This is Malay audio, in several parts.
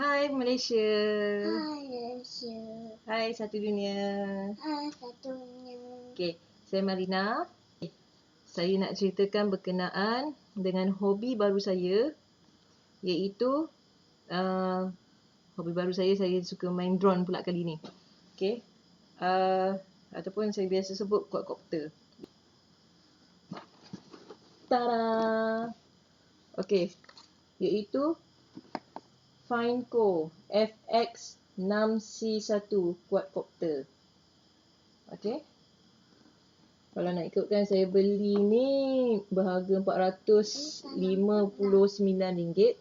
Hai Malaysia. Hai Malaysia. Hai satu dunia. Hai satunya. Okey, saya Marina. Saya nak ceritakan berkenaan dengan hobi baru saya iaitu uh, hobi baru saya saya suka main drone pula kali ni. Okey. Uh, ataupun saya biasa sebut quadcopter. Tada. Okey. Iaitu Fineco FX6C1 quadcopter. Okey. Kalau nak ikutkan saya beli ni berharga RM459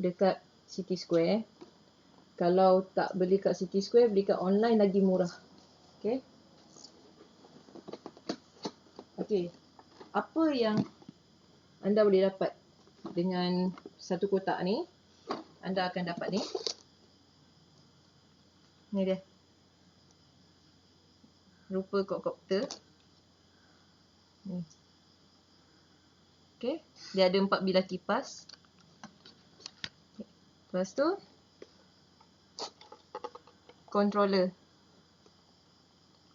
dekat City Square. Kalau tak beli kat City Square, beli kat online lagi murah. Okey. Okey. Apa yang anda boleh dapat dengan satu kotak ni? Anda akan dapat ni. Ni dia. Rupa quadcopter. Ni. Okey. Dia ada empat bilah kipas. Lepas tu. Controller.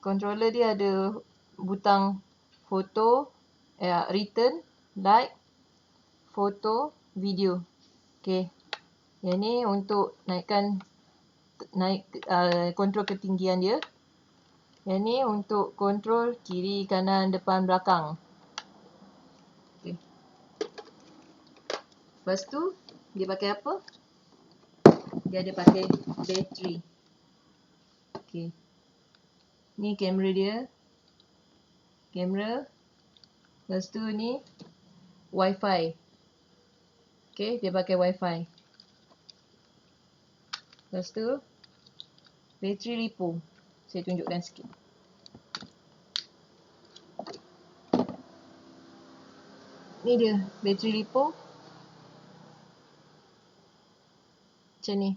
Controller dia ada butang foto, eh, return, like, foto, video. Okey. Yang ni untuk naikkan naik uh, kontrol ketinggian dia. Yang ni untuk kontrol kiri, kanan, depan, belakang. Okay. Lepas tu, dia pakai apa? Dia ada pakai bateri. Okay. Ni kamera dia. Kamera. Lepas tu ni, wifi. Okay, dia pakai wifi. Lepas tu, bateri lipo. Saya tunjukkan sikit. Ni dia, bateri lipo. Macam ni.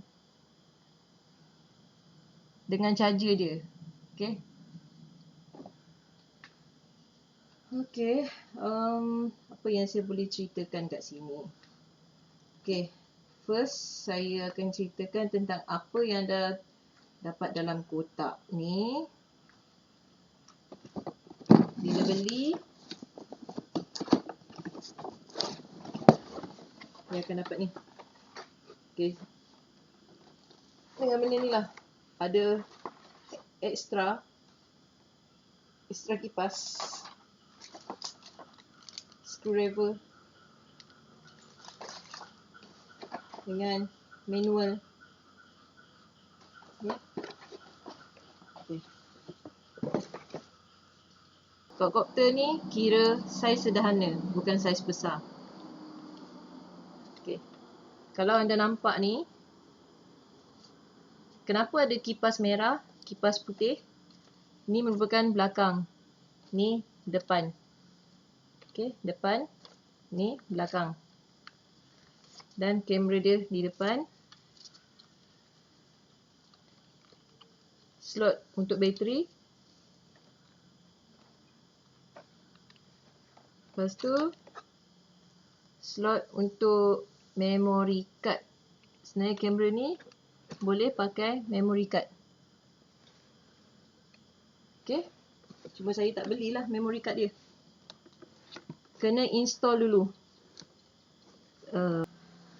Dengan charger dia. Okay. Okay. Um, apa yang saya boleh ceritakan kat sini? Okay. First, saya akan ceritakan tentang apa yang dah dapat dalam kotak ni. Bila beli, dia akan dapat ni. Okay. Dengan benda ni lah. Ada extra. Extra kipas. Screwdriver. Dengan manual. Ya. Okay. Quadcopter ni kira saiz sederhana, bukan saiz besar. Okay. Kalau anda nampak ni, kenapa ada kipas merah, kipas putih? Ni merupakan belakang. Ni depan. Okay, depan. Ni belakang. Dan kamera dia di depan. slot untuk bateri. Lepas tu slot untuk memory card. Sebenarnya kamera ni boleh pakai memory card. Okay. Cuma saya tak belilah memory card dia. Kena install dulu. Uh,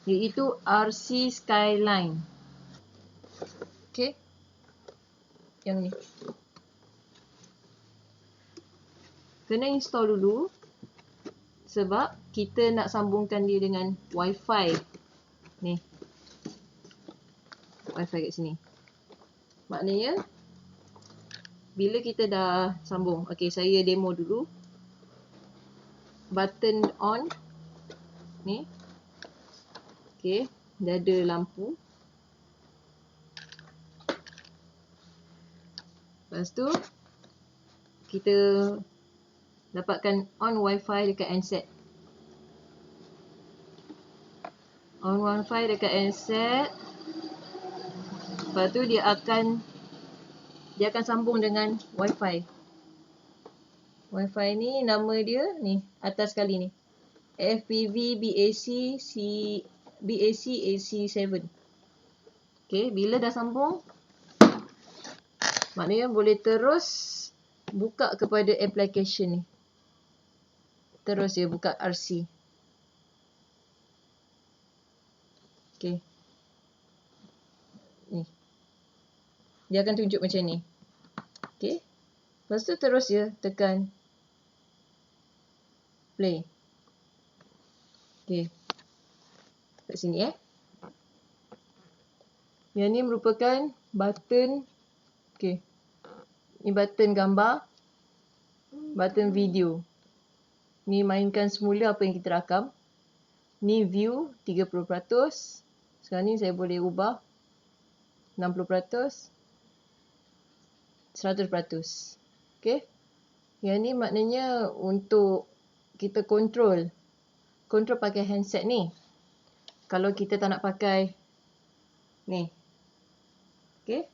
iaitu RC Skyline. Okay yang ni. Kena install dulu sebab kita nak sambungkan dia dengan wifi. Ni. Wifi kat sini. Maknanya bila kita dah sambung. Okey, saya demo dulu. Button on. Ni. Okey, dah ada lampu. Lepas tu kita dapatkan on wifi dekat handset. On wifi dekat handset. Lepas tu dia akan dia akan sambung dengan wifi. Wifi ni nama dia ni atas sekali ni. FPV BAC C BAC AC7. Okay, bila dah sambung, maknanya boleh terus buka kepada application ni. Terus dia buka RC. Okay. Ni. Dia akan tunjuk macam ni. Okay. Lepas tu terus dia tekan play. Okay. Kat sini eh. Yang ni merupakan button. Okay. Ni button gambar. Button video. Ni mainkan semula apa yang kita rakam. Ni view 30%. Sekarang ni saya boleh ubah 60%. 100%. Okay. Yang ni maknanya untuk kita control. Control pakai handset ni. Kalau kita tak nak pakai ni. Okay.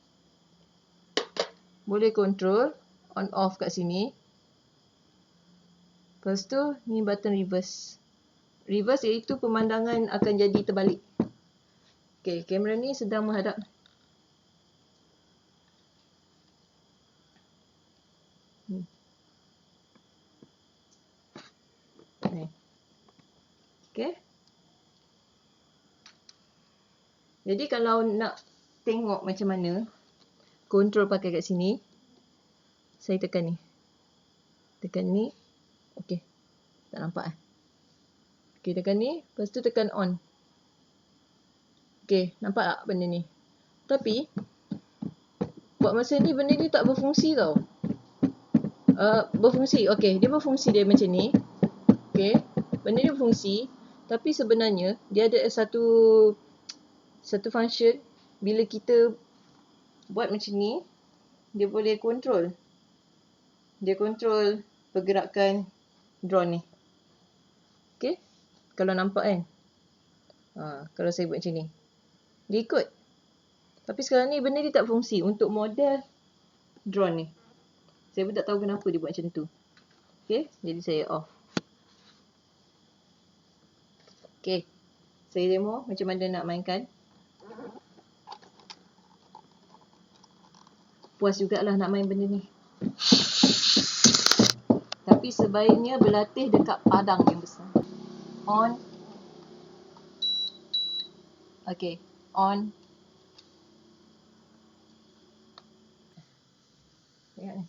Boleh control on off kat sini. Lepas tu ni button reverse. Reverse iaitu pemandangan akan jadi terbalik. Okay, kamera ni sedang menghadap. Hmm. Okay. Jadi kalau nak tengok macam mana control pakai kat sini, saya tekan ni. Tekan ni. Okay. Tak nampak eh. Okay, tekan ni. Lepas tu tekan on. Okay, nampak tak benda ni? Tapi, buat masa ni benda ni tak berfungsi tau. Uh, berfungsi. Okay, dia berfungsi dia macam ni. Okay, benda ni berfungsi. Tapi sebenarnya, dia ada satu satu function. Bila kita buat macam ni, dia boleh control. Dia control pergerakan drone ni. Okay, kalau nampak kan. Ha, kalau saya buat macam ni. Dia ikut. Tapi sekarang ni benda ni tak fungsi untuk model drone ni. Saya pun tak tahu kenapa dia buat macam tu. Okay, jadi saya off. Okay, saya demo macam mana nak mainkan. Puas jugalah nak main benda ni. Tapi sebaiknya berlatih dekat padang yang besar. On. Okay on tengok ni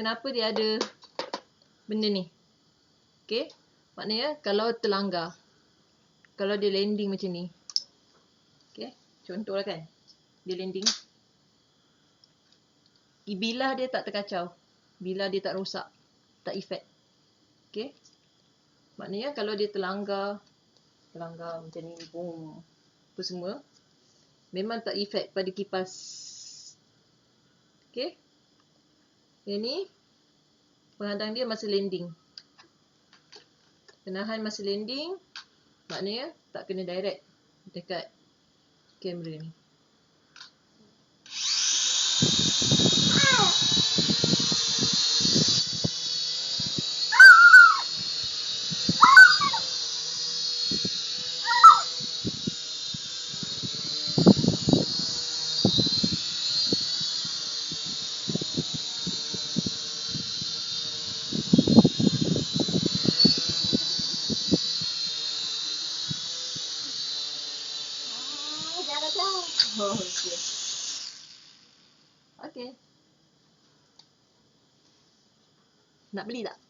Kenapa dia ada benda ni? Okay. Maknanya kalau terlanggar kalau dia landing macam ni. Okay. Contohlah kan. Dia landing. Bila dia tak terkacau. Bila dia tak rosak. Tak efek. Okay. Maknanya kalau dia terlanggar. Terlanggar macam ni. Boom. Apa semua. Memang tak efek pada kipas. Okay. Yang ni. Penghadang dia masa landing. Penahan masa landing. Maknanya tak kena direct dekat kamera ni. Oh, okay. Okay. Nak beli tak?